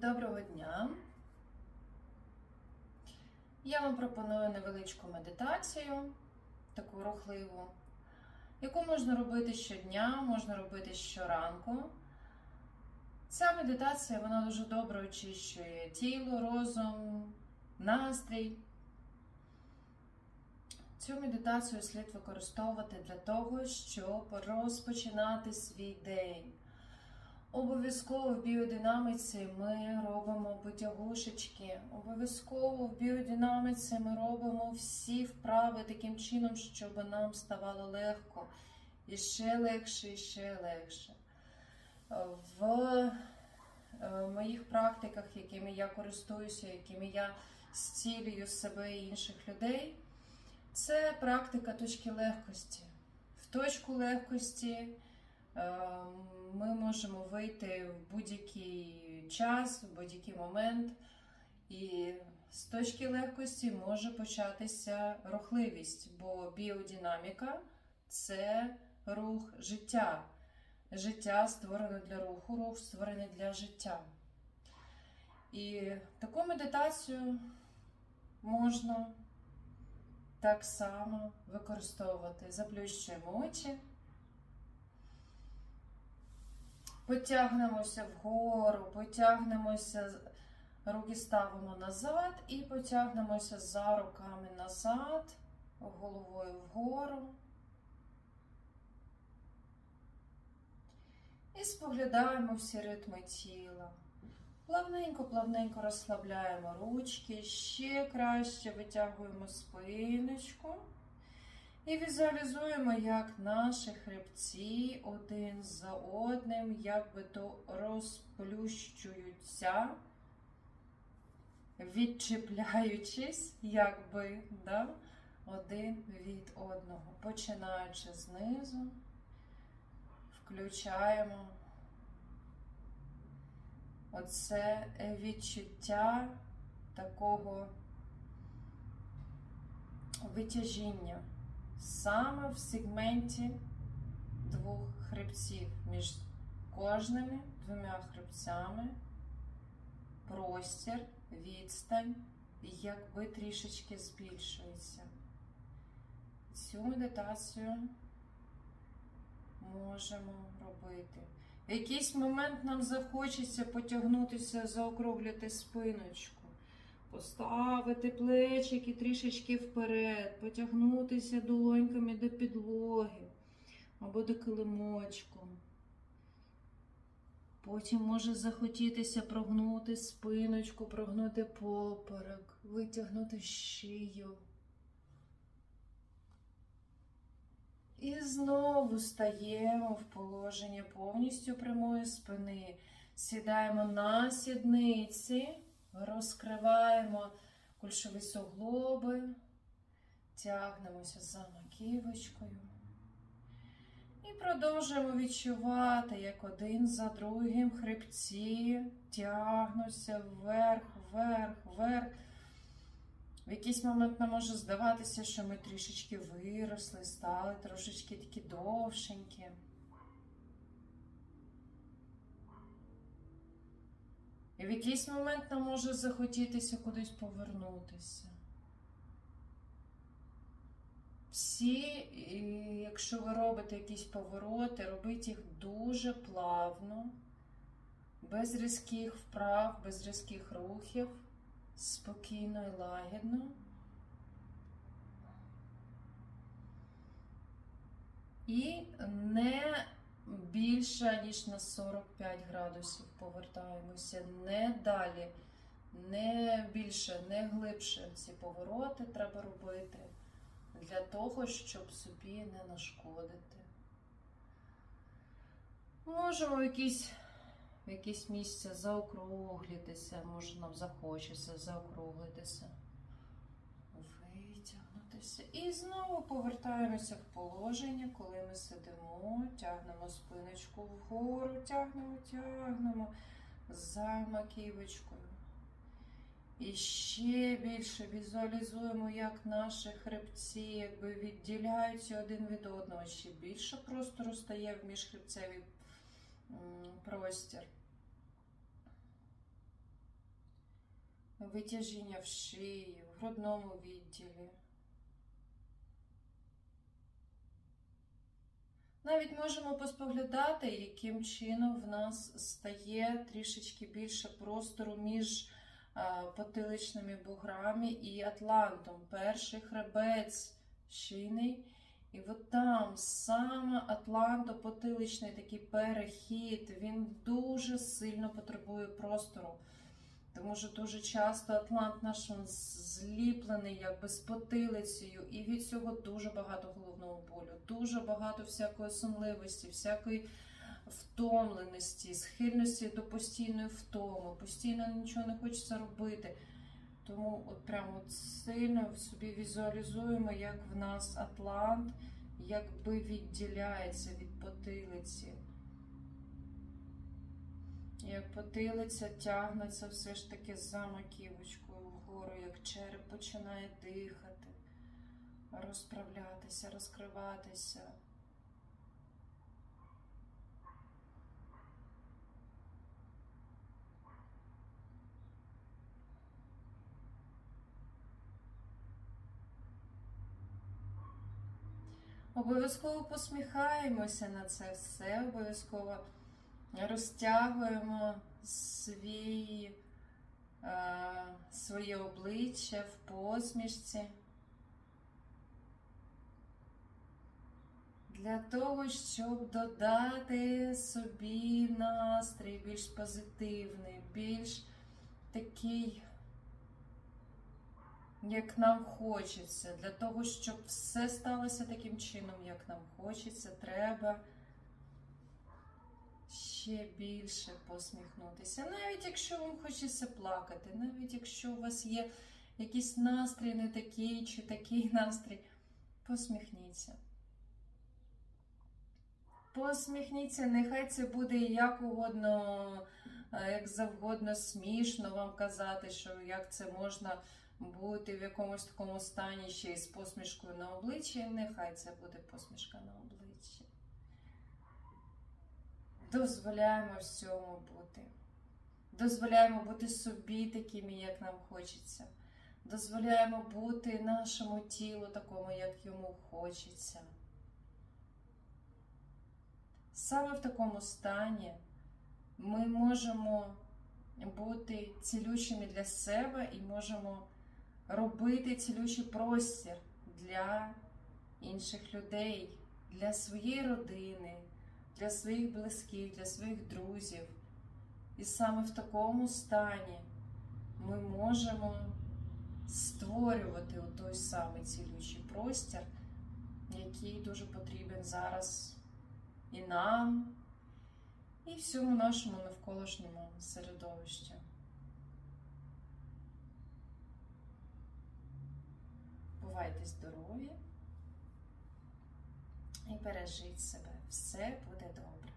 Доброго дня! Я вам пропоную невеличку медитацію, таку рухливу, яку можна робити щодня, можна робити щоранку. Ця медитація вона дуже добре очищує тіло, розум, настрій. Цю медитацію слід використовувати для того, щоб розпочинати свій день. Обов'язково в біодинаміці ми робимо потягушечки. Обов'язково в біодинаміці ми робимо всі вправи таким чином, щоб нам ставало легко. І ще легше, і ще легше. В е, моїх практиках, якими я користуюся, якими я зцілюю себе і інших людей, це практика точки легкості. В точку легкості. Е, Ми можемо вийти в будь-який час, в будь-який момент, і з точки легкості може початися рухливість, бо біодинаміка це рух життя. Життя створено для руху, рух створений для життя. І таку медитацію можна так само використовувати. Заплющуємо очі. Потягнемося вгору, потягнемося, руки ставимо назад і потягнемося за руками назад, головою вгору. І споглядаємо всі ритми тіла. Плавненько, плавненько розслабляємо ручки, ще краще витягуємо спиночку. І візуалізуємо, як наші хребці один за одним, якби то розплющуються, відчіпляючись, якби, да, один від одного. Починаючи знизу, включаємо оце відчуття такого витяжіння саме в сегменті двох хребців між кожними двома хребцями, простір, відстань, якби трішечки збільшується. Цю медитацію можемо робити. В якийсь момент нам захочеться потягнутися, заокруглити спиночку. Поставити плечики трішечки вперед, потягнутися долоньками до підлоги або до килимочку. Потім може захотітися прогнути спиночку, прогнути поперек, витягнути шию. І знову стаємо в положення повністю прямої спини. Сідаємо на сідниці. Розкриваємо кульшові суглоби, тягнемося за маківочкою. І продовжуємо відчувати, як один за другим хребці тягнуться вверх, вверх, вверх. В якийсь момент нам може здаватися, що ми трішечки виросли, стали трошечки такі довшенькі. І в якийсь момент нам може захотітися кудись повернутися. Всі, якщо ви робите якісь повороти, робіть їх дуже плавно, без різких вправ, без різких рухів, спокійно і лагідно. І не більше, ніж на 45 градусів повертаємося. Не далі, не більше, не глибше ці повороти треба робити для того, щоб собі не нашкодити. Можемо в якісь, в якісь місця заокруглитися, може нам захочеться заокруглитися, витягнутися. І знову повертаємося в положення, коли ми сидимо, тягнемо спиночку вгору, тягнемо, тягнемо за маківочкою. І ще більше візуалізуємо, як наші хребці якби відділяються один від одного. Ще більше простору стає в міжхребцевий простір. витяжіння в шиї, в грудному відділі. Навіть можемо поспоглядати, яким чином в нас стає трішечки більше простору між потиличними буграми і атлантом. Перший хребець шийний. І от там саме атлантопотиличний такий перехід, він дуже сильно потребує простору. Тому що дуже часто атлант наш він зліплений якби з потилицею, і від цього дуже багато головного болю, дуже багато всякої сонливості, всякої втомленості, схильності до постійної втоми, постійно нічого не хочеться робити. Тому от прямо сильно собі візуалізуємо, як в нас Атлант якби відділяється від потилиці. Як потилиця тягнеться все ж таки за маківочкою вгору, як череп починає дихати, розправлятися, розкриватися. Обов'язково посміхаємося на це все, обов'язково розтягуємо свій, е, своє обличчя в посмішці. Для того, щоб додати собі настрій більш позитивний, більш такий як нам хочеться. Для того, щоб все сталося таким чином, як нам хочеться, треба ще більше посміхнутися. Навіть якщо вам хочеться плакати, навіть якщо у вас є якийсь настрій не такий чи такий настрій, посміхніться. Посміхніться, нехай це буде як угодно, е, як завгодно смішно вам казати, що як це можна бути в якомусь такому стані ще й з посмішкою на обличчі, нехай це буде посмішка на обличчі. Дозволяємо всьому бути. Дозволяємо бути собі такими, як нам хочеться. Дозволяємо бути нашому тілу такому, як йому хочеться. Саме в такому стані ми можемо бути цілющими для себе і можемо робити цілющий простір для інших людей, для своєї родини, для своїх близьких, для своїх друзів. І саме в такому стані ми можемо створювати той самий цілющий простір, який дуже потрібен зараз і нам, і всьому нашому навколишньому середовищі. Бувайте здорові і бережіть себе. Все буде добре.